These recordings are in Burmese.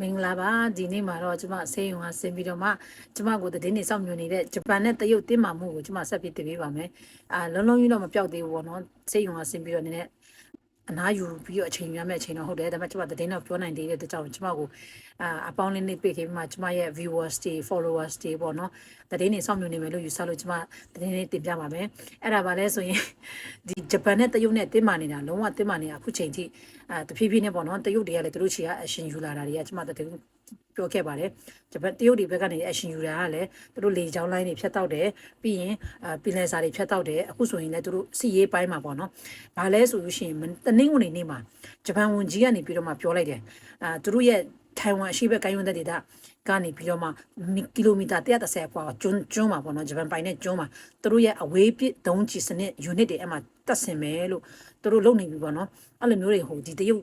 မင်္ဂလာပါဒီနေ့မှာတော့ကျမဆေးရုံကဆင်းပြီးတော့မှကျမကိုသတင်းတွေစောင့်မျှော်နေတဲ့ဂျပန်နဲ့တရုတ်တင်းမာမှုကိုကျမဆက်ပြီးတင်ပြပါမယ်အာလုံးလုံးကြီးတော့မပြောက်သေးဘူးပေါ့နော်ဆေးရုံကဆင်းပြီးတော့နည်းနည်း အနားယူပြီးတော့အချိန်ရမယ့်အချိန်တော့ဟုတ်တယ်ဒါပေမဲ့ကျမသတင်းတော့ပြောနိုင်သေးတဲ့အတွက်ကြောင့်ကျမကိုအာအပေါင်းလေးနေပြခဲ့ပြီးမှကျမရဲ့ viewers တွေ followers တွေပေါ့နော်သတင်းတွေစောင့်မျှော်နေမယ်လို့ယူဆလို့ကျမသတင်းလေးတင်ပြပါမယ်အဲ့ဒါပါလဲဆိုရင်ဒီဂျပန်နဲ့တရုတ်နဲ့တင်းမာနေတာလုံးဝတင်းမာနေတာအခုချိန်ထိအာတဖြည်းဖြည်းနဲ့ပေါ့နော်တရုတ်တွေကလည်းသူတို့ချီကအရှင်ယူလာတာတွေကကျမသတင်းပြောခဲ့ပါတယ်ဂျပန်တရုတ်တွေဘက်ကနေ action ယူတာကလည်းသူတို့လေကြောင်းလိုင်းတွေဖြတ်တောက်တယ်ပြီးရင်အပီလန်စာတွေဖြတ်တောက်တယ်အခုဆိုရင်လည်းသူတို့စီရေးပိုင်းမှာပေါ့နော်ဘာလဲဆိုလို့ရှိရင်တနင်္ဂနွေနေ့မှာဂျပန်ဝန်ကြီးကနေပြီးတော့မှပြောလိုက်တယ်အာသူတို့ရဲ့ထိုင်ဝမ်အရှေ့ဘက်ကိုင်းဝန်သက်ဒေသကနေပြီးတော့မှကီလိုမီတာ130အကွာကျွန်းကျွန်းမှာပေါ့နော်ဂျပန်ပိုင်နဲ့ကျွန်းမှာသူတို့ရဲ့အဝေးပစ်ဒုံးကျည်စနစ် unit တွေအဲ့မှာတက်ဆင်မယ်လို့သူတို့လုပ်နေပြီပေါ့နော်အဲ့လိုမျိုးတွေဟိုဒီတရုတ်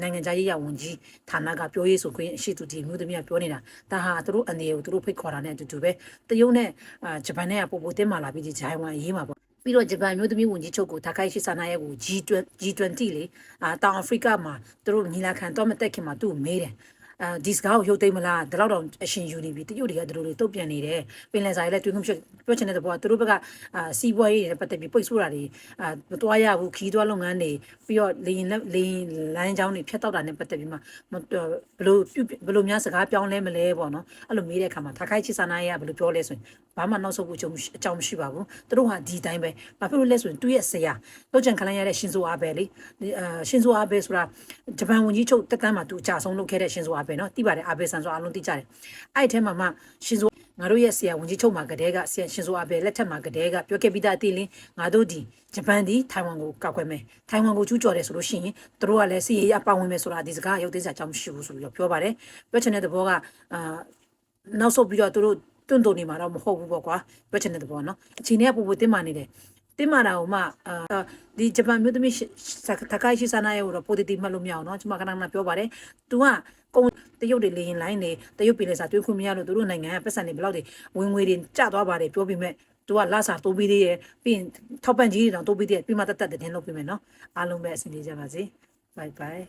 နိုင်ငံခြားရေးရဝန်ကြီးဌာနကပြောရေးဆိုခွင့်အရှိသူဒီမျိုးသမီးကပြောနေတာဒါဟာသူတို့အနေကိုသူတို့ဖိတ်ခေါ်တာနဲ့အတူတူပဲတရုတ်နဲ့အာဂျပန်နဲ့ကပို့ပို့တင်းမာလာပြီးဒီဂျိုင်းဝမ်ရေးမှာပေါ့ပြီးတော့ဂျပန်မျိုးသမီးဝန်ကြီးချုပ်ကိုဒါခိုင်ရှိဆာနာရဲ့ကို G20 G20 လေအာတောင်အာဖရိကမှာသူတို့ညီလာခံတော့မတက်ခင်မှာသူ့ကိုမေးတယ် အဲဒီစကားကိုရုပ်သိမ်းမလားဒီလောက်တော့အရှင်ယူနေပြီတရုတ်တွေကတို့တွေတုတ်ပြန်နေတယ်ပင်လယ်စာတွေလည်းတွင်းခုံဖြစ်ပြောချင်တဲ့ဘောကသူတို့ဘက်ကအာစီးပွားရေးတွေနဲ့ပတ်သက်ပြီးပိတ်ဆို့တာတွေအာမတွားရဘူးခီးတွားလုပ်ငန်းတွေပြီးတော့လေရင်လေရင်လမ်းကြောင်းတွေဖြတ်တောက်တာနဲ့ပတ်သက်ပြီးမှဘလို့ဘလို့များစကားပြောင်းလဲမလဲပေါ့နော်အဲ့လိုမေးတဲ့အခါမှာထားခိုက်ချစ်စာနာရေးကဘလို့ပြောလဲဆိုရင်ဘာမှနောက်ဆုတ်ဖို့အကြောင်းအကြောင်းမရှိပါဘူးသူတို့ဟာဒီတိုင်းပဲဘာဖြစ်လို့လဲဆိုရင်သူ့ရဲ့ဆရာလောက်ချန်ခလိုင်းရတဲ့ရှင်ဆိုအားပဲလေအာရှင်ဆိုအားပဲဆိုတာဂျပန်ဝန်ကြီးချုပ်တက်တန်းမှာသူအကြဆုံးလုပ်ခဲ့တဲ့ရှင်ဆိုအားပဲနော်တိပါတယ်အားပဲဆန်ဆိုအားလုံးသိကြတယ်အဲ့ဒီထဲမှာမှရှင်ဆိုငါတို့ရဲ့ဆရာဝန်ကြီးချုပ်မှာကတဲ့ကဆရာရှင်ဆိုအားပဲလက်ထက်မှာကတဲ့ကပြောခဲ့ပြီးသားအသေးလင်းငါတို့ဒီဂျပန်ဒီထိုင်ဝမ်ကိုကောက်ွယ်မယ်ထိုင်ဝမ်ကိုကျူးကျော်တယ်ဆိုလို့ရှိရင်တို့ကလည်းစီရေးအပါဝင်မယ်ဆိုတာဒီစကားရုပ်သိမ်းစာအကြောင်းမရှိဘူးဆိုပြီးတော့ပြောပါတယ်ပြောချင်တဲ့သဘောကအာနောက်ဆုတ်ပြီးတော့တို့တွန့်တုံနေမှာတော့မဟုတ်ဘူးပေါ့ကွာပြောချင်တဲ့သဘောနော်အချိန်နဲ့ပူပူတင်းမာနေတယ်တင်းမာတာကိုမှအာဒီဂျပန်မျိုးသမီးတခိုင်ရှိစနာရဲ့ကိုတော့ positive မှတ်လို့မရအောင်เนาะကျွန်မခဏခဏပြောပါတယ် तू က ကုန်တရုတ်တွေလေရင်လိုင်းတွေတရုတ်ပြည်လဲစာတွေးခွင့်မရလို့သူတို့နိုင်ငံကပတ်စံတွေဘယ်လောက်တွေဝင်ငွေတွေကျသွားပါတယ်ပြောပြီးမဲ့သူကလာစာတိုးပေးသေးတယ်ပြီးရင်ထောက်ပံ့ကြီးတွေတောင်တိုးပေးသေးတယ်ပြီးမှတက်တက်တဲ့တင်လုပ်ပေးမယ်နော်အားလုံးပဲအဆင်ပြေကြပါစေ bye bye